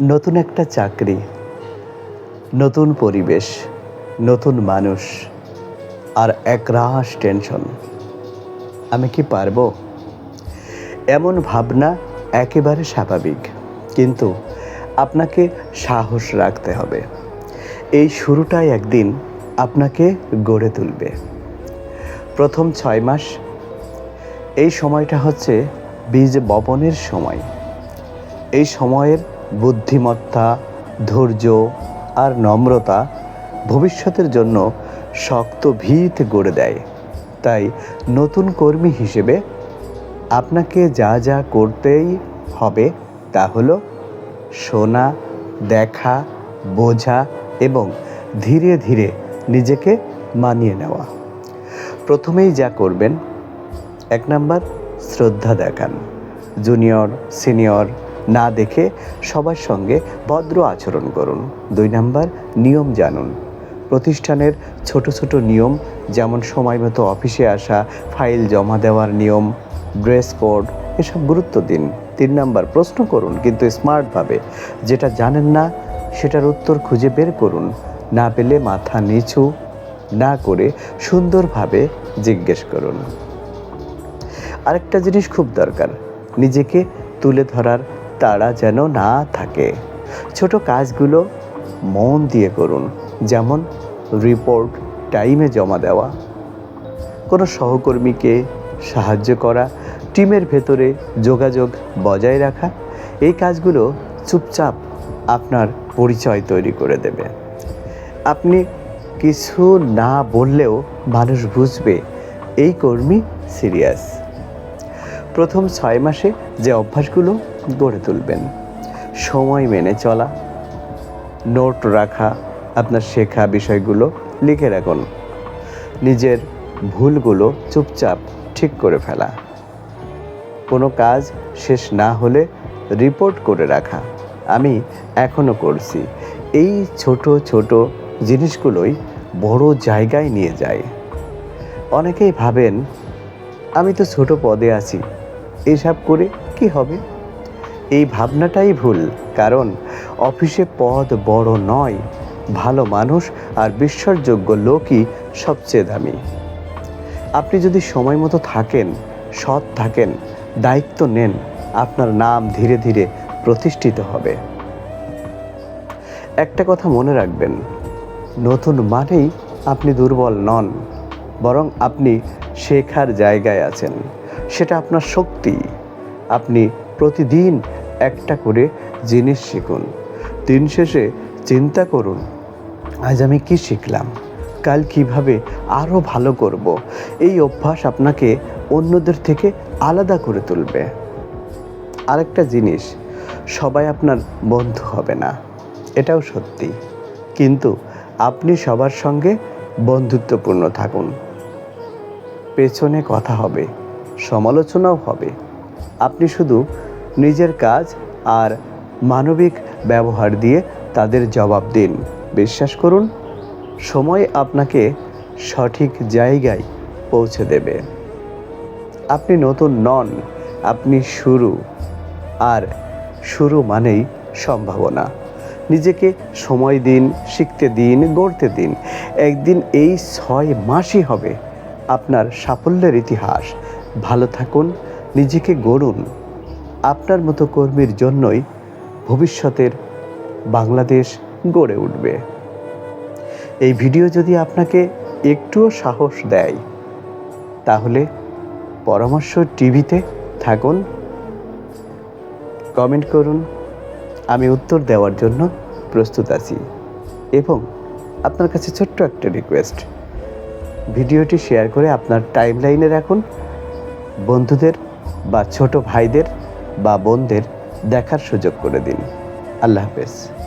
নতুন একটা চাকরি, নতুন পরিবেশ, নতুন মানুষ আর এক একরাশ টেনশন। আমি কি পারব? এমন ভাবনা একেবারে স্বাভাবিক, কিন্তু আপনাকে সাহস রাখতে হবে। এই শুরুটাই একদিন আপনাকে গড়ে তুলবে। প্রথম ছয় মাস, এই সময়টা হচ্ছে বীজ বপনের সময়। এই সময়ের বুদ্ধিমত্তা, ধৈর্য আর নম্রতা ভবিষ্যতের জন্য শক্ত ভিত গড়ে দেয়। তাই নতুন কর্মী হিসেবে আপনাকে যা যা করতেই হবে তা হলো শোনা, দেখা, বোঝা এবং ধীরে ধীরে নিজেকে মানিয়ে নেওয়া। প্রথমেই যা করবেন, এক নাম্বার শ্রদ্ধা দেখান। জুনিয়র, সিনিয়র না দেখে সবার সঙ্গে ভদ্র আচরণ করুন। দুই নাম্বার, নিয়ম জানুন। প্রতিষ্ঠানের ছোট ছোট নিয়ম, যেমন সময় মতো অফিসে আসা, ফাইল জমা দেওয়ার নিয়ম, ড্রেস কোড, এসব গুরুত্ব দিন। তিন নাম্বার, প্রশ্ন করুন, কিন্তু স্মার্টভাবে। যেটা জানেন না, সেটার উত্তর খুঁজে বের করুন। না পেলে মাথা নিচু না করে সুন্দরভাবে জিজ্ঞেস করুন। আরেকটা জিনিস খুব দরকার, নিজেকে তুলে ধরার তাড়া যেন না থাকে। ছোট কাজগুলো মন দিয়ে করুন, যেমন রিপোর্ট টাইমে জমা দেওয়া। কোনো সহকর্মীকে সাহায্য করা, টিমের ভেতরে যোগাযোগ বজায় রাখা, এই কাজগুলো চুপচাপ আপনার পরিচয় তৈরি করে দেবে। আপনি কিছু না বললেও মানুষ বুঝবে, এই কর্মী সিরিয়াস প্রথম ছয় মাসে যে অভ্যাসগুলো গড়ে তুলবেন। সময় মেনে চলা নোট রাখা, আপনার শেখা বিষয়গুলো লিখে রাখুন। নিজের ভুলগুলো চুপচাপ ঠিক করে ফেলা। কোনো কাজ শেষ না হলে রিপোর্ট করে রাখা। আমি এখনও করছি। এই ছোট ছোট জিনিসগুলোই বড় জায়গায় নিয়ে যায়। অনেকেই ভাবেন, আমি তো ছোট পদে আছি। এসব করে কি হবে? এই ভাবনাটাই ভুল, কারণ অফিসে পদ বড় নয়, ভালো মানুষ আর বিশ্বাসযোগ্য লোকই সবচেয়ে দামি। আপনি যদি সময় মতো থাকেন, সৎ থাকেন, দায়িত্ব নেন, আপনার নাম ধীরে ধীরে প্রতিষ্ঠিত হবে। একটা কথা মনে রাখবেন, নতুন মানেই আপনি দুর্বল নন, বরং আপনি শেখার জায়গায় আছেন, সেটা আপনার শক্তি। আপনি প্রতিদিন একটা করে জিনিস শিখুন। দিন শেষে চিন্তা করুন, আজ আমি কি শিখলাম? কাল কীভাবে আরও ভালো করব? এই অভ্যাস আপনাকে অন্যদের থেকে আলাদা করে তুলবে। আরেকটা জিনিস, সবাই আপনার বন্ধু হবে না, এটাও সত্যি। কিন্তু আপনি সবার সঙ্গে বন্ধুত্বপূর্ণ থাকুন। পেছনে কথা হবে, সমালোচনাও হবে। আপনি শুধু নিজের কাজ আর মানবিক ব্যবহার দিয়ে তাদের জবাব দিন। বিশ্বাস করুন, সময় আপনাকে সঠিক জায়গায় পৌঁছে দেবে। আপনি নতুন নন, আপনি শুরু। আর শুরু মানেই সম্ভাবনা। নিজেকে সময় দিন, শিখতে দিন, গড়তে দিন। একদিন এই ছয় মাসই হবে আপনার সাফল্যের ইতিহাস। ভালো থাকুন, নিজেকে গড়ুন। আপনার মতো কর্মীর জন্যই ভবিষ্যতের বাংলাদেশ গড়ে উঠবে। এই ভিডিও যদি আপনাকে একটুও সাহস দেয়, তাহলে পরামর্শ টিভিতে থাকুন, কমেন্ট করুন, আমি উত্তর দেওয়ার জন্য প্রস্তুত আছি এবং আপনার কাছে ছোট্ট একটা রিকোয়েস্ট ভিডিওটি শেয়ার করে আপনার টাইমলাইনে রাখুন, বন্ধুদের বা ছোট ভাইদের বা বোনদের দেখার সুযোগ করে দিন। আল্লাহ হাফেজ।